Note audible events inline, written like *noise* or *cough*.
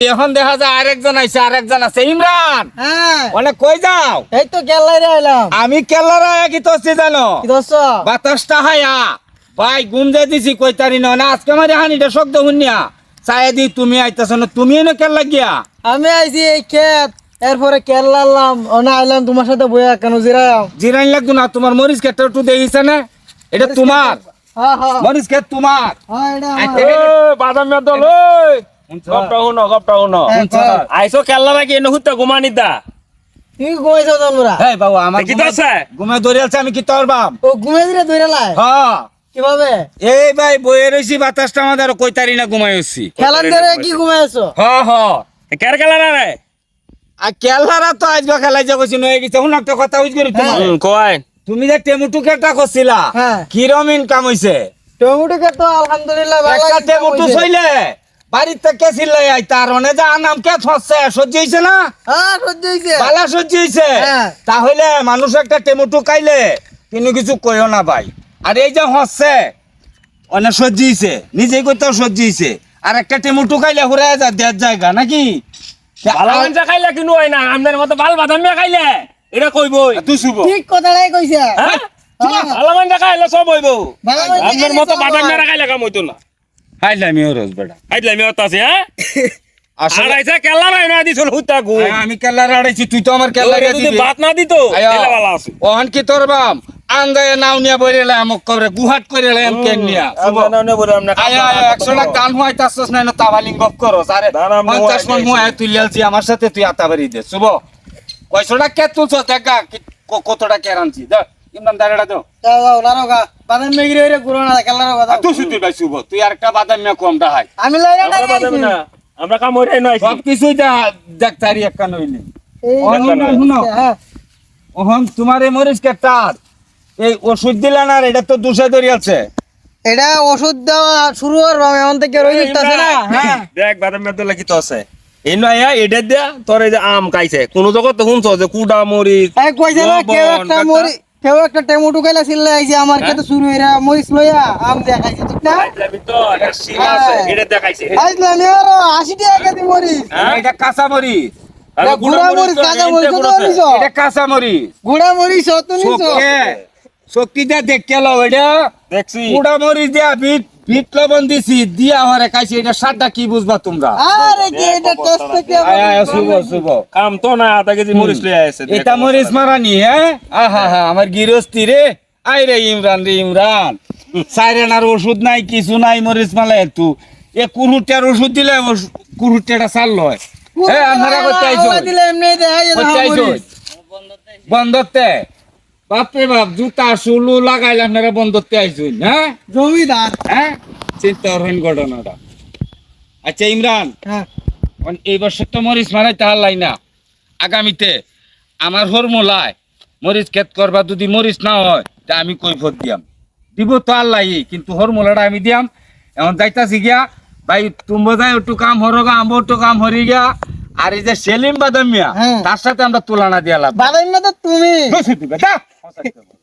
এখন দেখা যায় আরেকজন আইছে আরেকজন আছে। ইমরান হ্যাঁ। অনেক কই যাও? এই তো রে আইলাম। আমি কেলারা কি তোছি জানো? বাতাসটা হায়া। ভাই গুমজে দিছি কই তারি না না আজকে আমার হানিটা শব্দ শুনিয়া চায়ে দি তুমি আইতাছ না তুমি এনে কেল লাগিয়া। আমি আইছি এই খেত এরপরে কেরলা আনলাম ওনা আইলাম তোমার সাথে বইয়া কেন জিরাম জিরাইন লাগতো না তোমার মরিচ ক্ষেত্রে একটু দেখিছে না? এটা তোমার। হ্যাঁ হ্যাঁ। মরিচ ক্ষেত তোমার। বাদাম ওই। গপটা শুনো গপটা শুনো আইসো কেল্লা নাকি এনে হুত্তা ঘুমানি দা তুই ঘুমাইছো তোমরা এই বাবু আমার কি আছে? ঘুমে ধরিয়াছে আমি কি তোর বাপ ও ঘুমাই দিলে ধরে লাই হ্যাঁ কীভাবে এই ভাই বইয়ে রয়েছি বাতাসটা আমাদের কই তারি না ঘুমাই হচ্ছি খেলান ধরে কি ঘুমাইছো হ হ কের কেলা না রে আর কেলহারা তো আজকে খেলাই যাবছি নয়ে গেছে শুন একটা কথা উইজ করি তোমার কয় তুমি যে টেমুটু কেটা করছিলা হ্যাঁ। কিরম ইনকাম হইছে টমেটো কে আলহামদুলিল্লাহ ভালো টেমুটু চইলে বাড়ির থেকে চিল্লাই আই তার অনে যা নাম কে থসছে সহ্য হইছে না? হ্যাঁ সহ্য হইছে। বালা সহ্য হইছে? হ্যাঁ। তাহলে মানুষ একটা টেমুটু খাইলে কিন্তু কিছু কইও না ভাই। আর এই যে হচ্ছে অনেক সহ্য হইছে। নিজেই কইতেও সহ্য হইছে। আর একটা টেমুটু খাইলে হুরে যা দেড় জায়গা নাকি? ভালো মাংসা খাইলে কিনু হয় না। আমনের মতো ভালো বাদাম মেয়া খাইলে এটা কইবই তুই শুভ। ঠিক কথাটাই কইছে। হ্যাঁ? হ্যাঁ। ভালো মাংসা খাইলে সব হইব। ভালো মাংসা মতো সব বাদাম। মেরা খাইলে কাম হইতো না। রোজ বেটা। হ্যাঁ? *laughs* নাই না দিছিল হুত্তা গু? আয়, আমি তুই তো আমার কেল্লার যদি ভাত না দিত তাহলে ভালো আছে। ওহন কি তোর বাম? আঙ্গায় নাও নিয়া বইরে আমক করে গুহাট করে এম কেন নিয়া? আমরা না নে বলে আমরা আয় আয় একশো লাখ দান হয় তাসস নাই না তাবালিং গপ করো আরে দান আমি পঞ্চাশ মন হওয়াই মুয়া তুই লিয়ালছি আমার সাথে তুই আতাবারি দে শুভ। কয়শো টাকা কে তুলছ? দেখা কত টাকা কে আনছি দে। ইমরান দাঁড়াটা দাও যাও যাও লারো গা। বাদাম মেগিরি হইরে গুরো না খেলার কথা তুই শুধু ভাই শুভ তুই আর বাদাম মিয়া কমটা হাই আমি লাইরা আমরা বাদাম না আমরা কাম হইরাই নাই সব কিছুই দেখ তারি একটা নইলে এই অন্য না, শুনো। হ্যাঁ। ওহন তোমার এই মরিচ কেটার এই ওষুধ দিলা না এটা তো দুশো ধরি আছে এটা ওষুধ দেওয়া শুরু করব আমি এমন থেকে রয়ে দিতেছে না হ্যাঁ। দেখ বাদাম মেদ লাগি তো আছে। এই নয় এটা দিয়া তোর এই যে আম খাইছে। কোন জগৎ তো শুনছ যে কুডা মরিচ এই কইছে না কেউ একটা কাঁচা। কেউ একটা টেমোটো খাইলা চিল্লা আইছে আমার কাছে শুরু হইরা মরিচ লইয়া আম দেখাইছে ঠিক না? হ্যাঁ। এটা দেখাইছে। আইলে আমি আরও আশি টাকা কেজি মরিচ। হ্যাঁ? এটা কাঁচা মরিচ। গুড়া মরিচ কাঁচা মরিচ এটা কাঁচা মরিচ। গুড়া মরিচ তো নিছো? শক্তিটা দেখে লো এটা। দেখছি। গুড়া মরিচ দিয়া বিট বিট লবণ দিছি দিয়া হরে খাইছি এটা সাদা কি বুঝবা তোমরা? আরে কি এটা টেস্ট থেকে আয় শুভ শুভ। কাম তো না আধা কেজি মরিচ লই আইছে এটা মরিচ মারানি হ্যাঁ? আহা হা আমার গিরস্তি রে। আই রে ইমরান রে ইমরান। সাইরেনার ওষুধ নাই কিছু নাই মরিচ মালা একটু এ কুরুটার ওষুধ দিলে কুরুটাটা চাল লয় হ্যাঁ। আপনারা করতে আইছো দিলে এমনি দেখাই বন্ধতে বাপরে বাপ জুতা সুলু লাগাইলে আপনারা বন্ধতে আইছুন হ্যাঁ? জমিদার। হ্যাঁ? চিন্তা করেন ঘটনাটা। আচ্ছা ইমরান। হ্যাঁ। এই বছর তো মরিচ মারাই তাহার লাই না। আগামীতে আমার হরমোলায় মরিচ ক্ষেত করবা যদি মরিচ না হয় তা আমি কৈফত দিয়াম। দিব তো আল্লাহ কিন্তু হরমোলাটা আমি দিয়াম। এখন যাইতাছি গিয়া ভাই তুমি যাই একটু কাম হরগা আমো একটু কাম হরি গিয়া। আর এই যে সেলিম বাদামিয়া হ্যাঁ। তার সাথে আমরা তুলনা দিয়া লাভ। বাদাম না তো তুমি। বসে দিবে, যা।